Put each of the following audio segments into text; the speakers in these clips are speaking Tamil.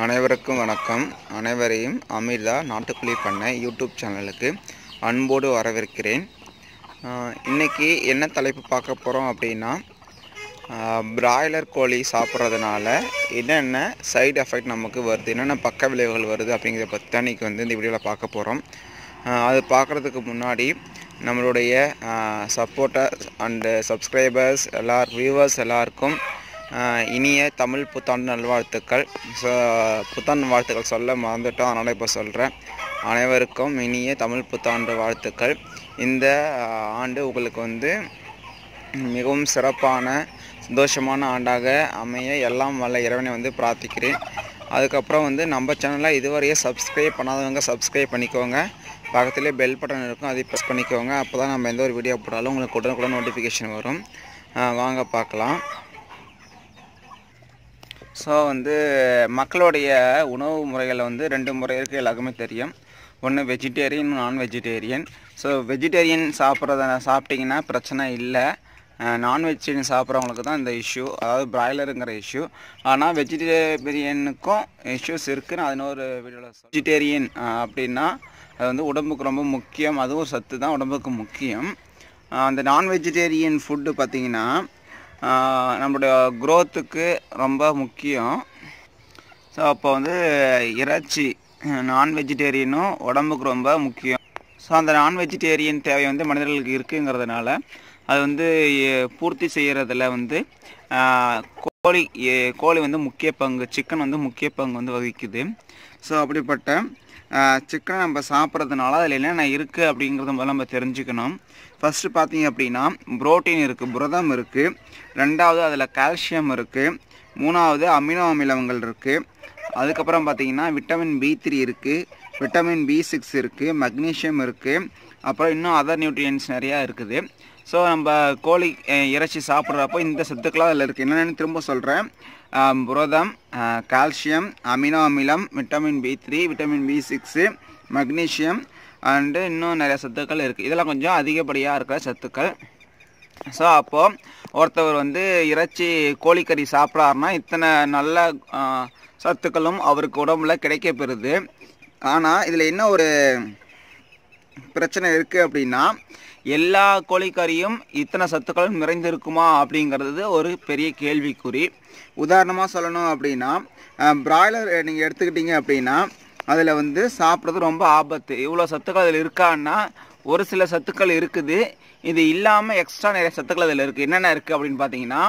அனைவருக்கும் வணக்கம். அனைவரையும் அமிர்தா நாட்டுக்குழி பண்ணை யூடியூப் சேனலுக்கு அன்போடு வரவேற்கிறேன். இன்றைக்கி என்ன தலைப்பு பார்க்க போகிறோம் அப்படின்னா பிராய்லர் கோழி சாப்பிட்றதுனால என்னென்ன சைடு எஃபெக்ட் நமக்கு வருது என்னென்ன பக்க விளைவுகள் வருது அப்படிங்கிறத பற்றி தான் இன்றைக்கி வந்து இந்த வீடியோவில் பார்க்க போகிறோம் அது பார்க்குறதுக்கு முன்னாடி நம்மளுடைய சப்போர்ட்டர்ஸ் அண்டு சப்ஸ்கிரைபர்ஸ் எல்லார் வியூவர்ஸ் எல்லாருக்கும் இனிய தமிழ் புத்தாண்டு நல்வாழ்த்துக்கள். ஸோ புத்தாண்டு வாழ்த்துக்கள் சொல்ல மறந்துட்டோம் அதனால் இப்போ சொல்கிறேன் அனைவருக்கும் இனிய தமிழ் புத்தாண்டு வாழ்த்துக்கள். இந்த ஆண்டு உங்களுக்கு வந்து மிகவும் சிறப்பான சந்தோஷமான ஆண்டாக அமைய எல்லாம் வல்ல இறைவனை வந்து பிரார்த்திக்கிறேன். அதுக்கப்புறம் வந்து நம்ம சேனலை இதுவரையே சப்ஸ்கிரைப் பண்ணாதவங்க சப்ஸ்கிரைப் பண்ணிக்கோங்க. பக்கத்துலேயே பெல் பட்டன் இருக்கும் அதை ப்ரெஸ் பண்ணிக்கோங்க. அப்போ தான் நம்ம எந்த ஒரு வீடியோ போட்டாலும் உங்களுக்கு உடனுக்குடன் நோட்டிஃபிகேஷன் வரும். வாங்க பார்க்கலாம். ஸோ வந்து மக்களுடைய உணவு முறைகளில் வந்து ரெண்டு முறை இருக்குது எல்லாருக்குமே தெரியும். ஒன்று வெஜிடேரியன் நான் வெஜிடேரியன் ஸோ வெஜிடேரியன் சாப்பிட்றத சாப்பிட்டிங்கன்னா பிரச்சனை இல்லை. நான் வெஜிடேரியன் சாப்பிட்றவங்களுக்கு தான் இந்த இஷ்யூ அதாவது பிராய்லருங்கிற இஷ்யூ ஆனால் வெஜிடேரியனுக்கும் இஷ்யூஸ் இருக்குதுன்னு அதுன்னு அது ஒரு வீடியோவில் வெஜிடேரியன் அப்படின்னா அது வந்து உடம்புக்கு ரொம்ப முக்கியம். அதுவும் சத்து தான் உடம்புக்கு முக்கியம். அந்த நான் வெஜிடேரியன் ஃபுட்டு பார்த்திங்கன்னா நம்மளுடைய க்ரோத்துக்கு ரொம்ப முக்கியம். ஸோ அப்போ வந்து இறைச்சி நான் வெஜிடேரியனும் உடம்புக்கு ரொம்ப முக்கியம். ஸோ அந்த நான் வெஜிடேரியன் தேவை வந்து மனிதர்களுக்கு இருக்குங்கிறதுனால அது வந்து பூர்த்தி செய்கிறதுல வந்து கோழி கோழி வந்து முக்கிய பங்கு சிக்கன் வந்து முக்கிய பங்கு வந்து வகிக்குது. ஸோ அப்படிப்பட்ட சிக்கனை நம்ம சாப்பிட்றதுனால அதில் என்னென்ன இருக்குது அப்படிங்கிறத முதல்ல நம்ம தெரிஞ்சுக்கணும். ஃபஸ்ட்டு பார்த்தீங்க அப்படின்னா புரோட்டீன் இருக்குது புரதம் இருக்குது ரெண்டாவது அதில் கால்சியம் இருக்குது மூணாவது அமினோ அமிலங்கள் இருக்குது அதுக்கப்புறம் பார்த்தீங்கன்னா விட்டமின் பி த்ரீ இருக்குது விட்டமின் பி சிக்ஸ் இருக்குது மக்னீஷியம் இருக்குது அப்புறம் இன்னும் அதர் நியூட்ரியன்ஸ் நிறையா இருக்குது. ஸோ நம்ம கோழி இறைச்சி சாப்பிட்றப்போ இந்த சத்துக்களாக அதில் இருக்குது என்னென்னு திரும்ப சொல்கிறேன் புரதம் கால்சியம் அமினோ அமிலம் vitamin B three vitamin B six magnesium and இன்னும் நிறைய சத்துக்கள் இருக்குது இதெல்லாம் கொஞ்சம் அதிகப்படியாக இருக்கிற சத்துக்கள். ஸோ அப்போது ஒருத்தவர் வந்து இறைச்சி கோழிக்கறி சாப்பிட்றாருன்னா இத்தனை நல்ல சத்துக்களும் அவருக்கு உடம்புல கிடைக்க பெறுது ஆனால் இதில் என்ன ஒரு பிரச்சனை இருக்குது அப்படின்னா எல்லா கோழிக்கறியும் இத்தனை சத்துக்களும் நிறைந்திருக்குமா அப்படிங்கிறது ஒரு பெரிய கேள்விக்குறி. உதாரணமாக சொல்லணும் அப்படின்னா பிராய்லர் நீங்கள் எடுத்துக்கிட்டிங்க அப்படின்னா அதில் வந்து சாப்பிட்றது ரொம்ப ஆபத்து. இவ்வளோ சத்துக்கள் அதில் இருக்கான்னா ஒரு சில சத்துக்கள் இருக்குது. இது இல்லாமல் எக்ஸ்ட்ரா நிறைய சத்துக்கள் அதில் இருக்குது என்னென்ன இருக்குது அப்படின்னு பார்த்தீங்கன்னா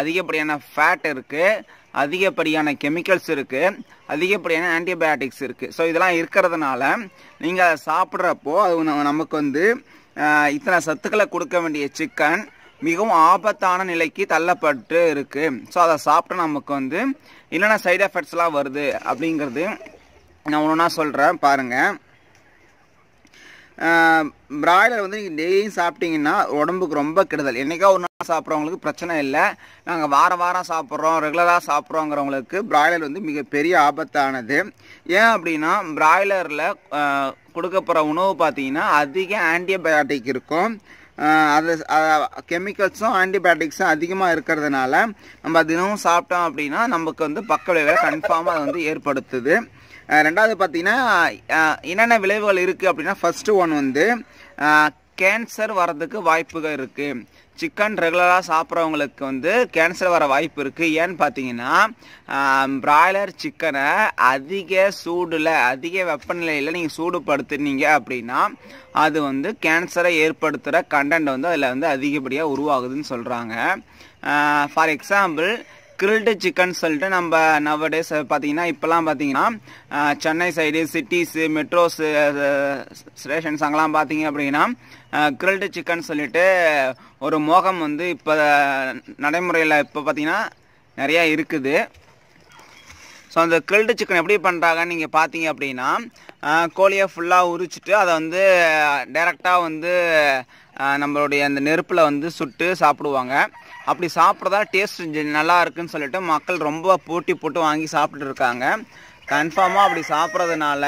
அதிகப்படியான ஃபேட் இருக்குது அதிகப்படியான கெமிக்கல்ஸ் இருக்குது அதிகப்படியான ஆன்டிபயோட்டிக்ஸ் இருக்குது ஸோ இதெல்லாம் இருக்கிறதுனால நீங்கள் அதை சாப்பிட்றப்போ அது நமக்கு வந்து இத்தனை சத்துக்களை கொடுக்க வேண்டிய சிக்கன் மிகவும் ஆபத்தான நிலைக்கு தள்ளப்பட்டு இருக்குது ஸோ அதை சாப்பிட்டா நமக்கு வந்து என்னென்ன சைடு எஃபெக்ட்ஸ்லாம் வருது அப்படிங்கிறது நான் ஒன்றா சொல்கிறேன் பாருங்கள் பிராய்லர் வந்து நீங்கள் டெய்லியும் சாப்பிட்டீங்கன்னா உடம்புக்கு ரொம்ப கெடுதல். என்றைக்கா ஒரு நாள் சாப்பிட்றவங்களுக்கு பிரச்சனை இல்லை. நாங்கள் வாரம் வாரம் சாப்பிட்றோம் ரெகுலராக சாப்பிட்றோங்கிறவங்களுக்கு பிராய்லர் வந்து மிகப்பெரிய ஆபத்தானது. ஏன் அப்படின்னா பிராய்லரில் கொடுக்கப்படுற உணவு பார்த்தீங்கன்னா அதிக ஆன்டிபயாட்டிக் இருக்கும். அது கெமிக்கல்ஸும் ஆன்டிபயோட்டிக்ஸும் அதிகமாக இருக்கிறதுனால நம்ம தினமும் சாப்பிட்டோம் அப்படின்னா நமக்கு வந்து பக்க விளைவுகளை கன்ஃபார்மாக அது வந்து ஏற்படுத்துது. ரெண்டாவது பார்த்தீங்கன்னா என்னென்ன விளைவுகள் இருக்குது அப்படின்னா ஃபஸ்ட்டு ஒன் வந்து கேன்சர் வரதுக்கு வாய்ப்புகள் இருக்குது சிக்கன் ரெகுலராக சாப்பிட்றவங்களுக்கு வந்து கேன்சர் வர வாய்ப்பு இருக்குது ஏன்னு பார்த்தீங்கன்னா பிராய்லர் சிக்கனை அதிக சூடில் அதிக வெப்பநிலையில் நீங்கள் சூடுபடுத்துனீங்க அப்படின்னா அது வந்து கேன்சரை ஏற்படுத்துகிற கண்டென்ட் வந்து அதில் வந்து அதிகப்படியாக உருவாகுதுன்னு சொல்கிறாங்க ஃபார் எக்ஸாம்பிள் கிரில்டு சிக்கன் சொல்லிட்டு நம்ம நவடேஸ் பார்த்தீங்கன்னா இப்போல்லாம் பார்த்தீங்கன்னா Chennai side cities metros stations அங்கெல்லாம் பார்த்தீங்க அப்படின்னா கிரில்டு சிக்கன் சொல்லிட்டு ஒரு மோகம் வந்து இப்போ நடைமுறையில் இப்போ பார்த்தீங்கன்னா நிறையா இருக்குது. ஸோ அந்த கிரில்டு சிக்கன் எப்படி பண்ணுறாங்கன்னு நீங்கள் பார்த்தீங்க அப்படின்னா கோழியை ஃபுல்லாக உரிச்சிட்டு அதை வந்து டைரெக்டாக வந்து நம்மளுடைய அந்த நெருப்பில் வந்து சுட்டு சாப்பிடுவாங்க. அப்படி சாப்பிட்றதா டேஸ்ட் நல்லா இருக்குன்னு சொல்லிட்டு மக்கள் ரொம்ப போட்டி போட்டு வாங்கி சாப்பிட்டு இருக்காங்க கன்ஃபார்மாக அப்படி சாப்பிட்றதுனால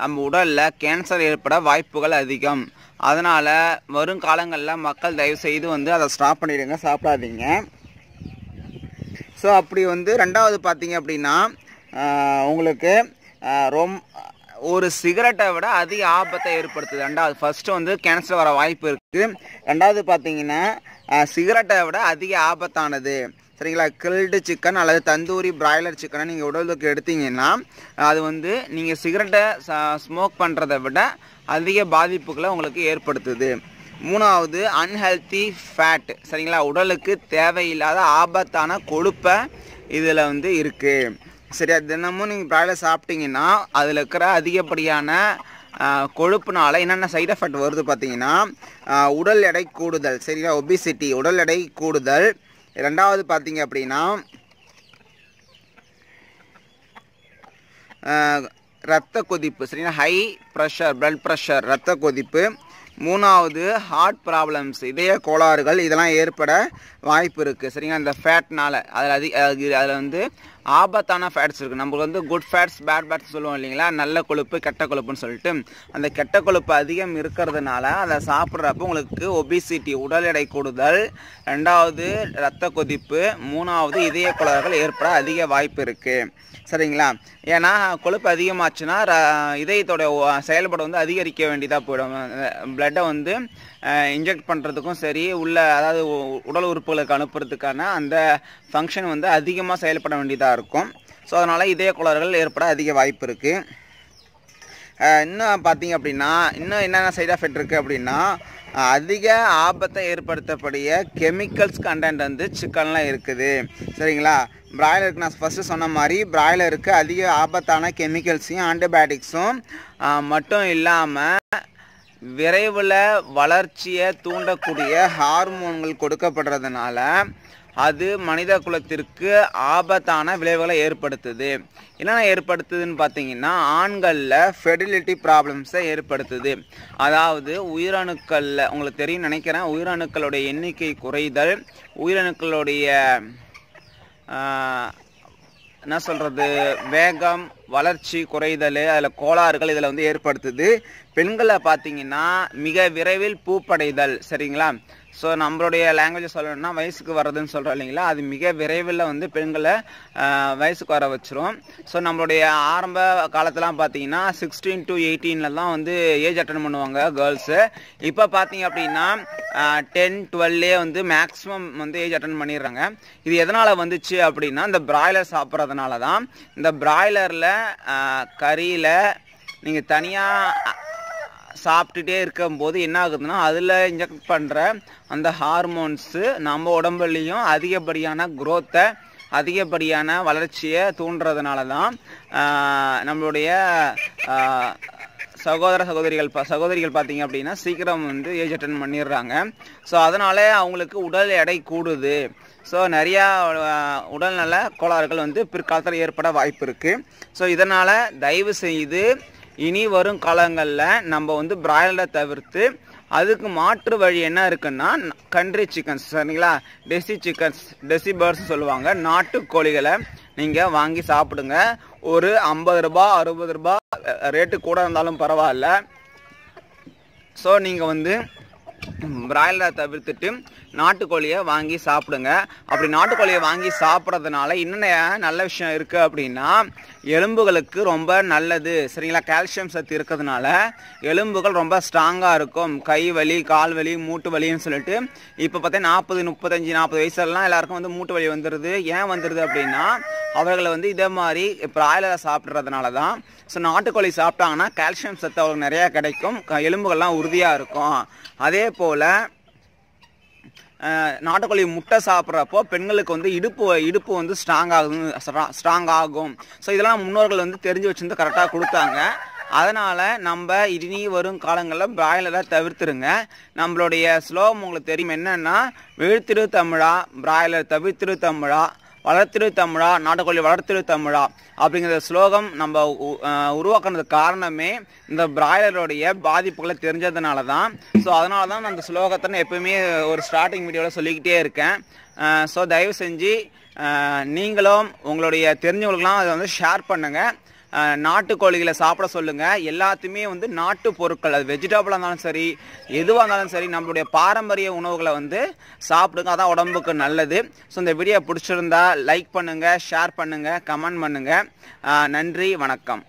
நம்ம உடலில் கேன்சர் ஏற்பட வாய்ப்புகள் அதிகம். அதனால் வரும் காலங்களில் மக்கள் தயவு செய்து வந்து அதை ஸ்டாப் பண்ணிடுங்க சாப்பிடாதீங்க. ஸோ அப்படி வந்து ரெண்டாவது பார்த்தீங்க அப்படின்னா உங்களுக்கு ரொம் ஒரு சிகரெட்டை விட அதிக ஆபத்தை ஏற்படுத்துது. ரெண்டாவது ஃபஸ்ட்டு வந்து கேன்சர் வர வாய்ப்பு இருக்குது ரெண்டாவது பார்த்தீங்கன்னா சிகரெட்டை விட அதிக ஆபத்தானது. சரிங்களா? கில்டு சிக்கன் அல்லது தந்தூரி பிராய்லர் சிக்கனை நீங்கள் உடலுக்கு எடுத்தீங்கன்னா அது வந்து நீங்கள் சிகரெட்டை ஸ்மோக் பண்ணுறதை விட அதிக பாதிப்புகளை உங்களுக்கு ஏற்படுத்துது. மூணாவது அன்ஹெல்த்தி ஃபேட் சரிங்களா? உடலுக்கு தேவையில்லாத ஆபத்தான கொழுப்பை இதில் வந்து இருக்குது சரியா? தினமும் நீங்கள் பிராய்லர் சாப்பிட்டீங்கன்னா அதில் இருக்கிற அதிகப்படியான கொழுப்புனால என்னென்ன சைட் எஃபெக்ட் வருது பார்த்தீங்கன்னா உடல் எடை கூடுதல் சரிங்களா? ஒபிசிட்டி உடல் எடை கூடுதல். ரெண்டாவது பார்த்தீங்க அப்படின்னா ஆஹ், ரத்த கொதிப்பு சரிங்களா? ஹை ப்ரெஷர் பிளட் ப்ரெஷர் ரத்த கொதிப்பு. மூணாவது ஹார்ட் ப்ராப்ளம்ஸ் இதய கோளாறுகள் இதெல்லாம் ஏற்பட வாய்ப்பு இருக்குது சரிங்களா? இந்த ஃபேட்னால் அதில் அதிக அதில் வந்து ஆபத்தான ஃபேட்ஸ் இருக்குது நம்மளுக்கு வந்து குட் ஃபேட்ஸ் பேட் ஃபேட்ஸ் சொல்லுவோம் இல்லைங்களா? நல்ல கொழுப்பு கெட்ட கொழுப்புன்னு சொல்லிட்டு அந்த கெட்ட கொழுப்பு அதிகம் இருக்கிறதுனால அதை சாப்பிட்றப்ப உங்களுக்கு ஒபிசிட்டி உடல் எடை கூடுதல் ரெண்டாவது ரத்த கொதிப்பு மூணாவது இதய கோளாறுகள் ஏற்பட அதிக வாய்ப்பு இருக்குது சரிங்களா? ஏன்னா கொழுப்பு அதிகமாச்சுன்னா இதயத்தோட செயல்பாடு வந்து அதிகரிக்க வேண்டியதாக போயிடும். பிளட்டை வந்து இன்ஜெக்ட் பண்ணுறதுக்கும் சரி உள்ள அதாவது உ- உடல் உறுப்புகளுக்கு அனுப்புறதுக்கான அந்த ஃபங்க்ஷன் வந்து அதிகமாக செயல்பட வேண்டியதாக இருக்கும். ஸோ அதனால் இதய கோளாறுகள் ஏற்பட அதிக வாய்ப்பு இருக்குது இன்னும் பார்த்தீங்க அப்படின்னா இன்னும் என்னென்ன சைட் எஃபெக்ட் இருக்குது அப்படின்னா அதிக ஆபத்தை ஏற்படுத்தக்கூடிய கெமிக்கல்ஸ் கண்டென்ட் வந்து சிக்கன்லாம் இருக்குது. சரிங்களா? பிராய்லருக்கு நான் ஃபஸ்ட்டு சொன்ன மாதிரி பிராய்லருக்கு அதிக ஆபத்தான கெமிக்கல்ஸையும் ஆன்டிபயோட்டிக்ஸும் மட்டும் இல்லாமல் விரைவில் வளர்ச்சியை தூண்டக்கூடிய ஹார்மோன்கள் கொடுக்கப்படுறதுனால அது மனித குலத்திற்கு ஆபத்தான விளைவுகளை ஏற்படுத்துது. என்னென்ன ஏற்படுத்துதுன்னு பார்த்தீங்கன்னா ஆண்களில் ஃபெர்டிலிட்டி ப்ராப்ளம்ஸை ஏற்படுத்துது. அதாவது உயிரணுக்களில் உங்களுக்கு தெரியும் நினைக்கிறேன் உயிரணுக்களுடைய எண்ணிக்கை குறைதல் உயிரணுக்களுடைய என்ன சொல்கிறது வேகம் வளர்ச்சி குறைதல் அதில் கோளாறுகள் இதில் வந்து ஏற்படுத்துது. பெண்களை பார்த்தீங்கன்னா மிக விரைவில் பூப்படைதல் சரிங்களா? ஸோ நம்மளுடைய லாங்குவேஜ் சொல்லணும்னா வயசுக்கு வர்றதுன்னு சொல்கிறோம் இல்லைங்களா? அது மிக விரைவில் வந்து பெண்களை வயசுக்கு வர வச்சிரும். ஸோ நம்மளுடைய ஆரம்ப காலத்தெலாம் பார்த்தீங்கன்னா சிக்ஸ்டீன் டு எயிட்டீனில் தான் வந்து ஏஜ் அட்டன் பண்ணுவாங்க கேர்ள்ஸு இப்போ பார்த்தீங்க அப்படின்னா டென் டுவெல்லே வந்து மேக்ஸிமம் வந்து ஏஜ் அட்டன் பண்ணிடுறாங்க. இது எதனால் வந்துச்சு அப்படின்னா இந்த பிராய்லர் சாப்பிட்றதுனால தான் இந்த பிராய்லரில் கறியில் நீங்கள் தனியாக சாப்பிட்டுட்டே இருக்கும்போது என்ன ஆகுதுன்னா அதில் இன்ஜெக்ட் பண்ணுற அந்த ஹார்மோன்ஸு நம்ம உடம்புலையும் அதிகப்படியான குரோத்தை அதிகப்படியான வளர்ச்சியை தூண்டுறதுனால தான் நம்மளுடைய சகோதர சகோதரிகள் சகோதரிகள் பார்த்தீங்க அப்படின்னா சீக்கிரம் வந்து ஏஜ் அட்டன் பண்ணிடுறாங்க. ஸோ அதனால் அவங்களுக்கு உடல் எடை கூடுது. ஸோ நிறையா உடல்நல கோளாறுகள் வந்து பிற்காலத்தில் ஏற்பட வாய்ப்பு இருக்குது ஸோ இதனால் தயவு செய்து இனி வரும் காலங்களில் நம்ம வந்து பிராய்லரை தவிர்த்து அதுக்கு மாற்று வழி என்ன இருக்குன்னா கண்ட்ரி சிக்கன்ஸ் சரிங்களா? டெசி சிக்கன்ஸ் டெசி பேர்ட்ஸ் சொல்லுவாங்க. நாட்டுக்கோழிகளை நீங்கள் வாங்கி சாப்பிடுங்க. ஒரு ஐம்பது ரூபா அறுபது ரூபா ரேட்டு கூட இருந்தாலும் பரவாயில்ல. ஸோ நீங்கள் வந்து பிராய்லரை தவிர்த்துட்டு நாட்டுக்கோழியை வாங்கி சாப்பிடுங்க. அப்படி நாட்டுக்கோழியை வாங்கி சாப்பிட்றதுனால என்னென்ன நல்ல விஷயம் இருக்குது அப்படின்னா எலும்புகளுக்கு ரொம்ப நல்லது. சரிங்களா? கால்சியம் சத்து இருக்கிறதுனால எலும்புகள் ரொம்ப ஸ்ட்ராங்காக இருக்கும். கை வலி கால் வலி மூட்டு வலின்னு சொல்லிட்டு இப்போ பார்த்தீங்கன்னா நாற்பது முப்பத்தஞ்சு நாற்பது வயசுலலாம் எல்லாருக்கும் வந்து மூட்டு வலி வந்துடுது ஏன் வந்துடுது அப்படின்னா அவர்களை வந்து இதே மாதிரி பிராய்லரை சாப்பிட்றதுனால தான். ஸோ நாட்டுக்கோழி சாப்பிட்டாங்கன்னா கால்சியம் சத்து அவங்களுக்கு நிறையா கிடைக்கும். எலும்புகள்லாம் உறுதியாக இருக்கும். அதே போல் போல் நாட்டுக்கோழி முட்டை சாப்பிட்றப்போ பெண்களுக்கு வந்து இடுப்பு இடுப்பு வந்து ஸ்ட்ராங் ஆகும் ஸ்ட்ராங் ஆகும். ஸோ இதெல்லாம் முன்னோர்கள் வந்து தெரிஞ்சு வச்சுருந்து கரெக்டாக கொடுத்தாங்க. அதனால் நம்ம இனி வரும் காலங்களில் பிராய்லரை தவிர்த்துருங்க. நம்மளுடைய ஸ்லோகம் உங்களுக்கு தெரியும் என்னென்னா விழுத்திரு தமிழா பிராய்லர் தவிர்த்திரு தமிழா வளர்த்திரு தமிழா நாட்டுக்கோழி வளர்த்திரு தமிழா அப்படிங்கிற ஸ்லோகம் நம்ம உ- உருவாக்குனதுக்கு காரணமே இந்த பிராய்லருடைய பாதிப்புகளை தெரிஞ்சதுனால தான் ஸோ அதனால தான் நான் அந்த ஸ்லோகத்தை நான் எப்பவுமே ஒரு ஸ்டார்டிங் வீடியோவில் சொல்லிக்கிட்டே இருக்கேன். ஸோ தயவு செஞ்சு நீங்களும் உங்களுடைய தெரிஞ்சவங்களுக்குலாம் அதை வந்து ஷேர் பண்ணுங்கள் நாட்டுக்கோழிகளை சாப்பிட சொல்லுங்கள் எல்லாத்தையுமே வந்து நாட்டு பொருட்கள். அது வெஜிடபிளாக இருந்தாலும் சரி எதுவாக இருந்தாலும் சரி நம்மளுடைய பாரம்பரிய உணவுகளை வந்து சாப்பிடுங்க. அதான் உடம்புக்கு நல்லது. ஸோ இந்த வீடியோ பிடிச்சிருந்தா லைக் பண்ணுங்கள் ஷேர் பண்ணுங்கள் கமெண்ட் பண்ணுங்கள் நன்றி வணக்கம்.